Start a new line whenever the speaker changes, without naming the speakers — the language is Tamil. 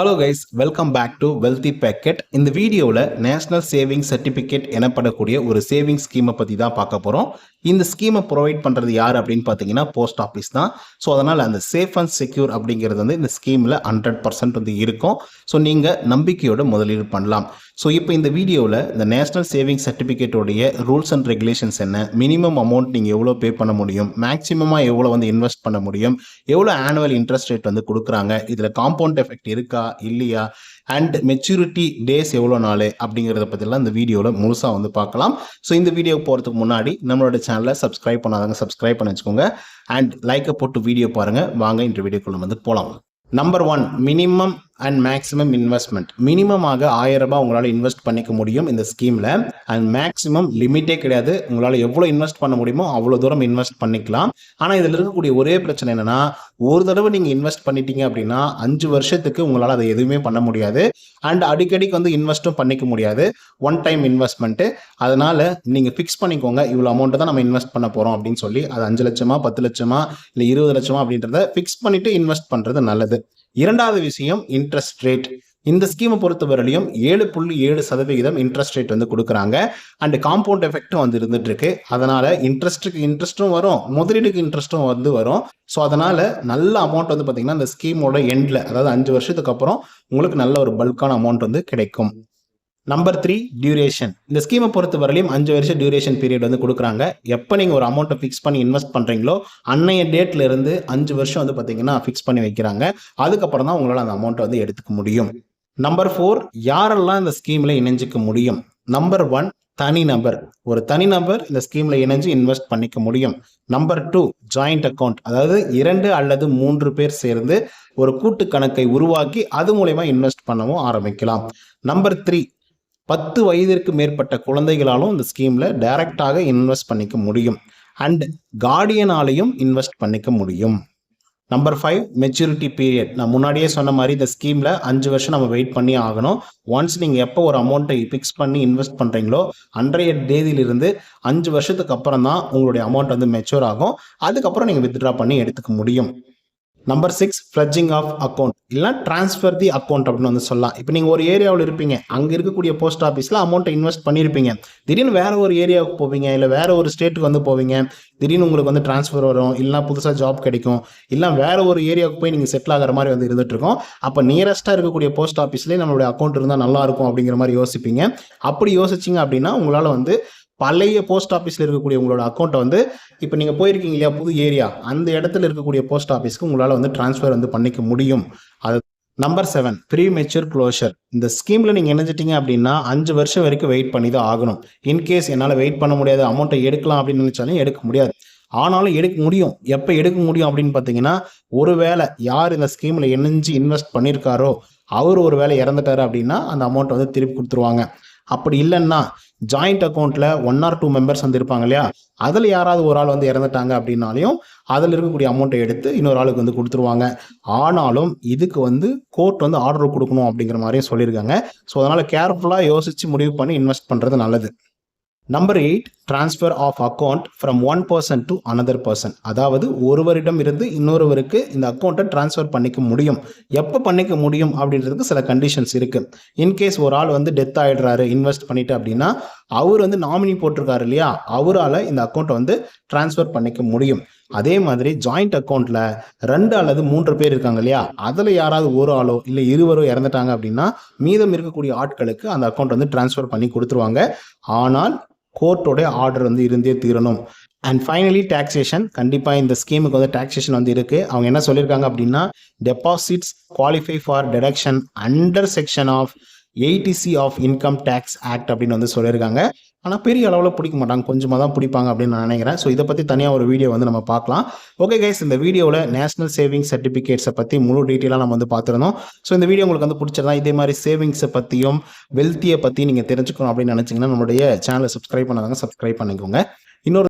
Hello guys welcome back to wealthy packet இந்த வீடியோவில் நேஷனல் சேவிங் சர்டிஃபிகேட் எனப்படக்கூடிய ஒரு சேவிங் ஸ்கீமை பற்றி தான் பார்க்க போகிறோம் இந்த ஸ்கீமை ப்ரொவைட் பண்ணுறது யார் அப்படின்னு பார்த்தீங்கன்னா போஸ்ட் ஆஃபீஸ் தான். ஸோ அதனால் அந்த சேஃப் அண்ட் செக்யூர் அப்படிங்கிறது வந்து இந்த ஸ்கீமில் ஹண்ட்ரட் பர்சன்ட் வந்து இருக்கும். ஸோ நீங்கள் நம்பிக்கையோட முதலீடு பண்ணலாம். ஸோ இப்போ இந்த வீடியோவில் இந்த நேஷனல் சேவிங் சர்டிஃபிகேட்டோடைய ரூல்ஸ் அண்ட் ரெகுலேஷன்ஸ் என்ன? மினிமம் அமௌண்ட் நீங்கள் எவ்வளோ பே பண்ண முடியும்? மேக்ஸிமமாக எவ்வளோ வந்து இன்வெஸ்ட் பண்ண முடியும்? எவ்வளோ ஆனுவல் இன்ட்ரெஸ்ட் ரேட் வந்து கொடுக்குறாங்க? இதில் காம்பவுண்ட் எஃபெக்ட் இருக்கா? இல்லையா? அண்ட் மெச்சூரிட்டி டேஸ் எவ்வளோ நாள்? அப்படிங்கிறத பற்றிலாம் இந்த வீடியோவில் முழுசாக வந்து பார்க்கலாம். ஸோ இந்த வீடியோ போகிறதுக்கு முன்னாடி நம்மளோட சேனலை சப்ஸ்கிரைப் பண்ணாதாங்க சப்ஸ்கிரைப் பண்ணி வச்சுக்கோங்க. அண்ட் லைக்கை போட்டு வீடியோ பாருங்கள் வாங்க இந்த வீடியோக்குள்ளே வந்து போகலாம் number one minimum and maximum investment மினிமமாக ஆயிரம் ரூபாய் உங்களால் இன்வெஸ்ட் பண்ணிக்க முடியும் இந்த ஸ்கீமில் அண்ட் மேக்ஸிமம் லிமிட்டே கிடையாது. உங்களால் எவ்வளோ இன்வெஸ்ட் பண்ண முடியுமோ அவ்வளோ தூரம் இன்வெஸ்ட் பண்ணிக்கலாம். ஆனால் இதில் இருக்கக்கூடிய ஒரே பிரச்சனை என்னென்னா ஒரு தடவை நீங்கள் இன்வெஸ்ட் பண்ணிட்டீங்க அப்படின்னா அஞ்சு வருஷத்துக்கு உங்களால் அதை எதுவுமே பண்ண முடியாது. அண்ட் அடிக்கடிக்கு வந்து இன்வெஸ்ட்டும் பண்ணிக்க முடியாது. ஒன் டைம் இன்வெஸ்ட்மெண்ட்டு அதனால் நீங்கள் ஃபிக்ஸ் பண்ணிக்கோங்க. இவ்வளோ அமௌண்ட்டை தான் நம்ம இன்வெஸ்ட் பண்ண போகிறோம் அப்படின்னு சொல்லி அது அஞ்சு லட்சமா பத்து லட்சமா இல்லை இருபது லட்சமா அப்படின்றத ஃபிக்ஸ் பண்ணிவிட்டு இன்வெஸ்ட் பண்ணுறது நல்லது. இரண்டாவது விஷயம் இன்ட்ரெஸ்ட் ரேட் இந்த ஸ்கீமை பொறுத்தவரையிலையும் ஏழு புள்ளி ஏழு சதவிகிதம் இன்ட்ரெஸ்ட் ரேட் வந்து கொடுக்குறாங்க. அண்ட் காம்பவுண்ட் எஃபெக்டும் வந்து இருந்துட்டு இருக்கு அதனால இன்ட்ரெஸ்ட்டுக்கு இன்ட்ரெஸ்ட்டும் வரும். முதலீடுக்கு இன்ட்ரெஸ்ட்டும் வந்து வரும். ஸோ அதனால நல்ல அமௌண்ட் வந்து பார்த்தீங்கன்னா இந்த ஸ்கீமோட எண்டில் அதாவது அஞ்சு வருஷத்துக்கு அப்புறம் உங்களுக்கு நல்ல ஒரு பல்கான அமௌண்ட் வந்து கிடைக்கும். நம்பர் த்ரீ டியூரேஷன் இந்த ஸ்கீமை பொறுத்த வரையிலும் அஞ்சு வருஷம் டியூரேஷன் பீரியட் வந்து கொடுக்குறாங்க. எப்போ நீங்கள் ஒரு அமௌண்ட்டை ஃபிக்ஸ் பண்ணி இன்வெஸ்ட் பண்ணுறீங்களோ அன்னைய டேட்ல இருந்து அஞ்சு வருஷம் வந்து பார்த்தீங்கன்னா ஃபிக்ஸ் பண்ணி வைக்கிறாங்க. அதுக்கப்புறம் தான் உங்களால் அந்த அமௌண்ட்டை வந்து எடுத்துக்க முடியும். நம்பர் ஃபோர் யாரெல்லாம் இந்த ஸ்கீமில் இணைஞ்சிக்க முடியும்? நம்பர் ஒன் தனிநபர் ஒரு தனிநபர் இந்த ஸ்கீம்ல இணைஞ்சு இன்வெஸ்ட் பண்ணிக்க முடியும். நம்பர் டூ ஜாயிண்ட் அக்கௌண்ட் அதாவது இரண்டு அல்லது மூன்று பேர் சேர்ந்து ஒரு கூட்டு கணக்கை உருவாக்கி அது மூலயமா இன்வெஸ்ட் பண்ணவும் ஆரம்பிக்கலாம். நம்பர் த்ரீ பத்து வயதிற்கு மேற்பட்ட குழந்தைகளாலும் இந்த ஸ்கீமில் டைரக்டாக இன்வெஸ்ட் பண்ணிக்க முடியும். அண்ட் கார்டியனாலையும் இன்வெஸ்ட் பண்ணிக்க முடியும். Number five maturity period. நான் முன்னாடியே சொன்ன மாதிரி இந்த ஸ்கீமில் அஞ்சு வருஷம் நம்ம வெயிட் பண்ணி ஆகணும். ஒன்ஸ் நீங்கள் எப்போ ஒரு அமௌண்ட்டை ஃபிக்ஸ் பண்ணி இன்வெஸ்ட் பண்ணுறீங்களோ அன்றைய தேதியிலிருந்து அஞ்சு வருஷத்துக்கு அப்புறம் தான் உங்களுடைய அமௌண்ட் வந்து மெச்சூர் ஆகும். அதுக்கப்புறம் நீங்கள் வித்ட்ரா பண்ணி எடுத்துக்க முடியும். Number six pledging of account இல்லைனா ட்ரான்ஸ்ஃபர் தி அக்கௌண்ட் அப்படின்னு வந்து சொல்லலாம். இப்போ நீங்கள் ஒரு ஏரியாவில் இருப்பீங்க. அங்கே இருக்கக்கூடிய போஸ்ட் ஆஃபீஸில் அமௌண்ட்டை இன்வெஸ்ட் பண்ணியிருப்பீங்க திடீர்னு வேறு ஒரு ஏரியாவுக்கு போவீங்க. இல்லை வேறு ஒரு ஸ்டேட்டுக்கு வந்து போவீங்க. திடீர்னு உங்களுக்கு வந்து ட்ரான்ஸ்ஃபர் வரும். இல்லைனா புதுசாக ஜாப் கிடைக்கும். இல்லை வேறு ஒரு ஏரியாவுக்கு போய் நீங்கள் செட்டில் ஆகிற மாதிரி வந்து இருந்துகிட்ருக்கோம் அப்போ நியரஸ்ட்டாக இருக்கக்கூடிய போஸ்ட் ஆஃபீஸ்லேயே நம்மளுடைய அக்கௌண்ட் இருந்தால் நல்லாயிருக்கும் அப்படிங்கிற மாதிரி யோசிப்பீங்க. அப்படி யோசிச்சிங்க அப்படின்னா உங்களால் வந்து பழைய போஸ்ட் ஆஃபீஸில் இருக்கக்கூடிய உங்களோட அக்கௌண்ட்டை வந்து இப்போ நீங்கள் போயிருக்கீங்க இல்லையா புது ஏரியா அந்த இடத்துல இருக்கக்கூடிய போஸ்ட் ஆஃபீஸ்க்கு உங்களால் வந்து ட்ரான்ஸ்ஃபர் வந்து பண்ணிக்க முடியும். அது number seven premature closure இந்த ஸ்கீமில் நீங்கள் இணைஞ்சிட்டீங்க அப்படின்னா அஞ்சு வருஷம் வரைக்கும் வெயிட் பண்ணி தான் ஆகணும். இன்கேஸ் என்னால் வெயிட் பண்ண முடியாது அமௌண்ட்டை எடுக்கலாம் அப்படின்னு நினச்சாலும் எடுக்க முடியாது. ஆனாலும் எடுக்க முடியும். எப்போ எடுக்க முடியும் அப்படின்னு பார்த்தீங்கன்னா ஒருவேளை யார் இந்த ஸ்கீமில் இணைஞ்சு இன்வெஸ்ட் பண்ணியிருக்காரோ அவர் ஒரு வேலை இறந்துட்டாரு அப்படின்னா அந்த அமௌண்ட்டை வந்து திருப்பி கொடுத்துருவாங்க. அப்படி இல்லைன்னா ஜாயிண்ட் அக்கௌண்ட்டில் ஒன் ஆர் டூ மெம்பர்ஸ் வந்து இருப்பாங்க இல்லையா? அதில் யாராவது ஒரு ஆள் வந்து இறந்துட்டாங்க அப்படின்னாலையும் அதில் இருக்கக்கூடிய அமௌண்ட்டை எடுத்து இன்னொரு ஆளுக்கு வந்து கொடுத்துருவாங்க. ஆனாலும் இதுக்கு வந்து கோர்ட் வந்து ஆர்டர் கொடுக்கணும் அப்படிங்கிற மாதிரியும் சொல்லியிருக்காங்க. ஸோ அதனால் கேர்ஃபுல்லாக யோசித்து முடிவு பண்ணி இன்வெஸ்ட் பண்ணுறது நல்லது. Number eight transfer of account from one person to another person அதாவது ஒருவரிடம் இருந்து இன்னொருவருக்கு இந்த அக்கௌண்ட்டை டிரான்ஸ்ஃபர் பண்ணிக்க முடியும். எப்போ பண்ணிக்க முடியும் அப்படின்றதுக்கு சில கண்டிஷன்ஸ் இருக்குது இன்கேஸ் ஒரு ஆள் வந்து டெத் ஆயிடுறாரு இன்வெஸ்ட் பண்ணிட்டு அப்படின்னா அவர் வந்து நாமினி போட்டிருக்காரு இல்லையா? அவரால் இந்த அக்கௌண்ட்டை வந்து டிரான்ஸ்ஃபர் பண்ணிக்க முடியும். அதே மாதிரி ஜாயிண்ட் அக்கௌண்ட்ல ரெண்டு அல்லது மூன்று பேர் இருக்காங்க இல்லையா? அதில் யாராவது ஒரு ஆளோ இல்லை இருவரோ இறந்துட்டாங்க அப்படின்னா மீதம் இருக்கக்கூடிய ஆட்களுக்கு அந்த அக்கௌண்ட் வந்து டிரான்ஸ்ஃபர் பண்ணி கொடுத்துருவாங்க. ஆனால் கோர்ட்டோட ஆர்டர் வந்து இருந்தே தீரணும். அண்ட் ஃபைனலி டாக்ஸேஷன் கண்டிப்பாக இந்த ஸ்கீமுக்கு வந்து டாக்ஸேஷன் வந்து இருக்குது அவங்க என்ன சொல்லியிருக்காங்க அப்படின்னா deposits qualify for deduction under section of eighty C of income tax act அப்படின்னு வந்து சொல்லியிருக்காங்க. ஆனால் பெரிய அளவில் பிடிக்க மாட்டாங்க. கொஞ்சமாக தான் பிடிப்பாங்க அப்படின்னு நான் நினைக்கிறேன். ஸோ இதை பற்றி தனியாக ஒரு வீடியோ வந்து நம்ம பார்க்கலாம். ஓகே கைஸ் இந்த வீடியோவில் நேஷனல் சேவிங் சர்டிஃபிகேட்ஸை பற்றி முழு டீட்டெயிலாக நம்ம வந்து பார்த்துருந்தோம். ஸோ இந்த வீடியோ உங்களுக்கு வந்து பிடிச்சிருந்தா இதே மாதிரி சேவிங்ஸை பற்றியும் வெல்த்தியை பற்றி நீங்கள் தெரிஞ்சுக்கணும் அப்படின்னு நினச்சிங்கன்னா நம்மளுடைய சேனலை சப்ஸ்கிரைப் பண்ணாதாங்க சப்ஸ்கிரைப் பண்ணிக்கோங்க. இன்னொரு